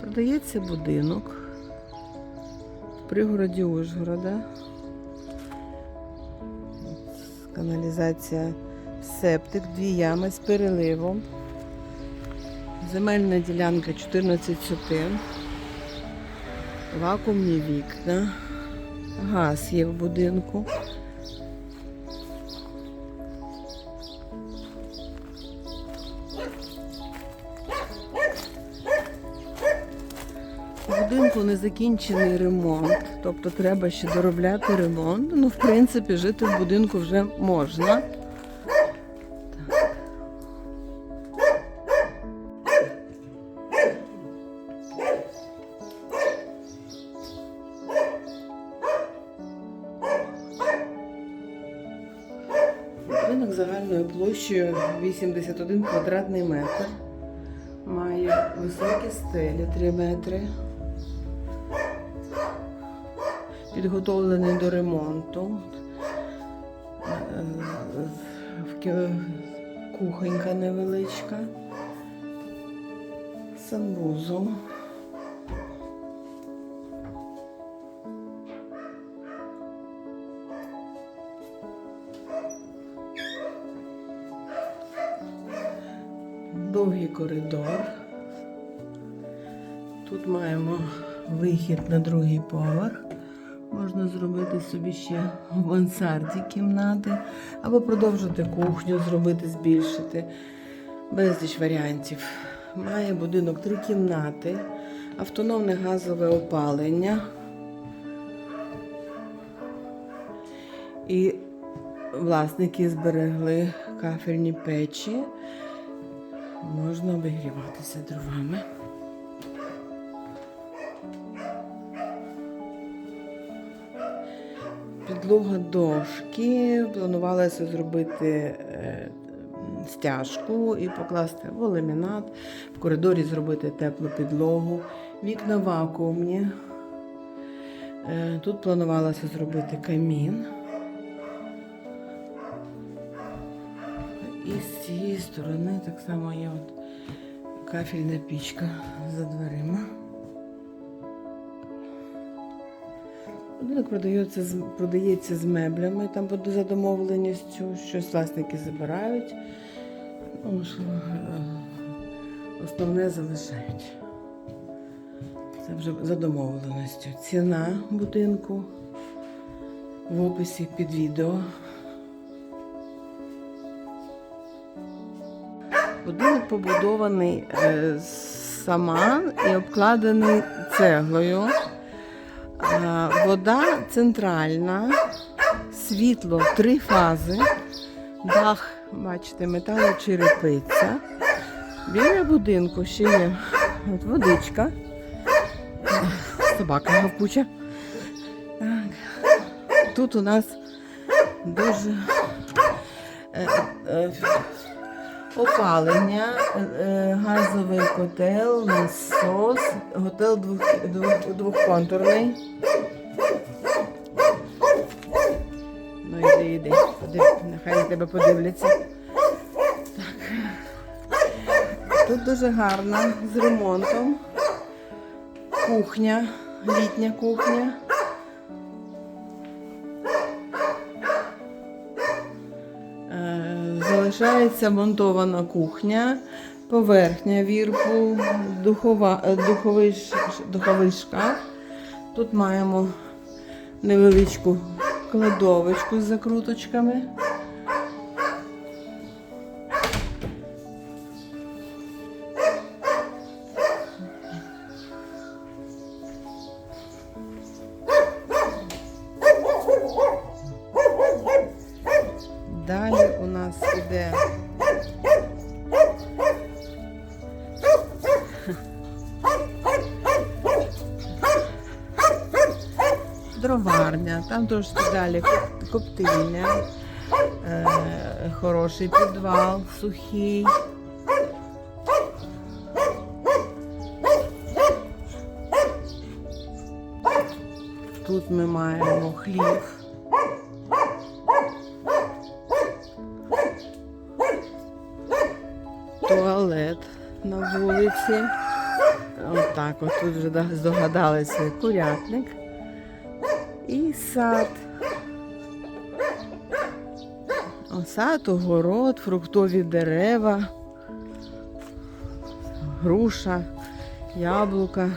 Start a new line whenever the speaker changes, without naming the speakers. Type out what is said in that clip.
Продається будинок в пригороді Ужгорода. Каналізація септик, дві ями з переливом. Земельна ділянка 14 сотин. Вакуумні вікна. Газ є в будинку. У будинку незакінчений ремонт, тобто треба ще доробляти ремонт. Ну, в принципі, жити в будинку вже можна. Будинок загальною площею 81 квадратний метр. Має високі стелі 3 метри. Підготовлений до ремонту. Е, Кухонька невеличка. Санвузол. Довгий коридор. Тут маємо вихід на другий поверх. Можна зробити собі ще в мансарді кімнати, або продовжити кухню, зробити, збільшити. Безліч варіантів. Має будинок три кімнати, автономне газове опалення. І власники зберегли кафельні печі. Можна обігріватися дровами. Підлога дошки. Планувалося зробити е, стяжку і покласти в ламінат, в коридорі зробити теплу підлогу, вікна вакуумні. Е, Тут планувалося зробити камін. І з цієї сторони так само є от кафельна пічка за дверима. Будинок продається з, продається з меблями, там буде за домовленістю, щось власники забирають. Ну, е, основне залишають. Це вже за домовленістю. Ціна будинку в описі під відео. Будинок побудований е, саман і обкладений цеглою. Е, Вода центральна, світло три фази, дах, бачите, металочерепиця. Біля будинку ще є от водичка, собака гавкуча. Тут у нас дуже е, е, опалення, е, газовий котел, насос, готел двох, двох, двохконтурний. Ну йди, йди, подив, нехай на тебе подивляться. Так. Тут дуже гарно, з ремонтом. Кухня, літня кухня. Залишається монтована кухня, поверхня вірпу, духова, е, духовий, духовий шкаф. Тут маємо невеличку кладовочку з закруточками. Дроварня, там трошки далі коп- коптильня, е, хороший підвал, сухий. Тут ми маємо хліб. Туалет на вулиці. Отак. От тут вже да- здогадалися курятник і сад. Сад, огород, фруктові дерева, груша, яблука.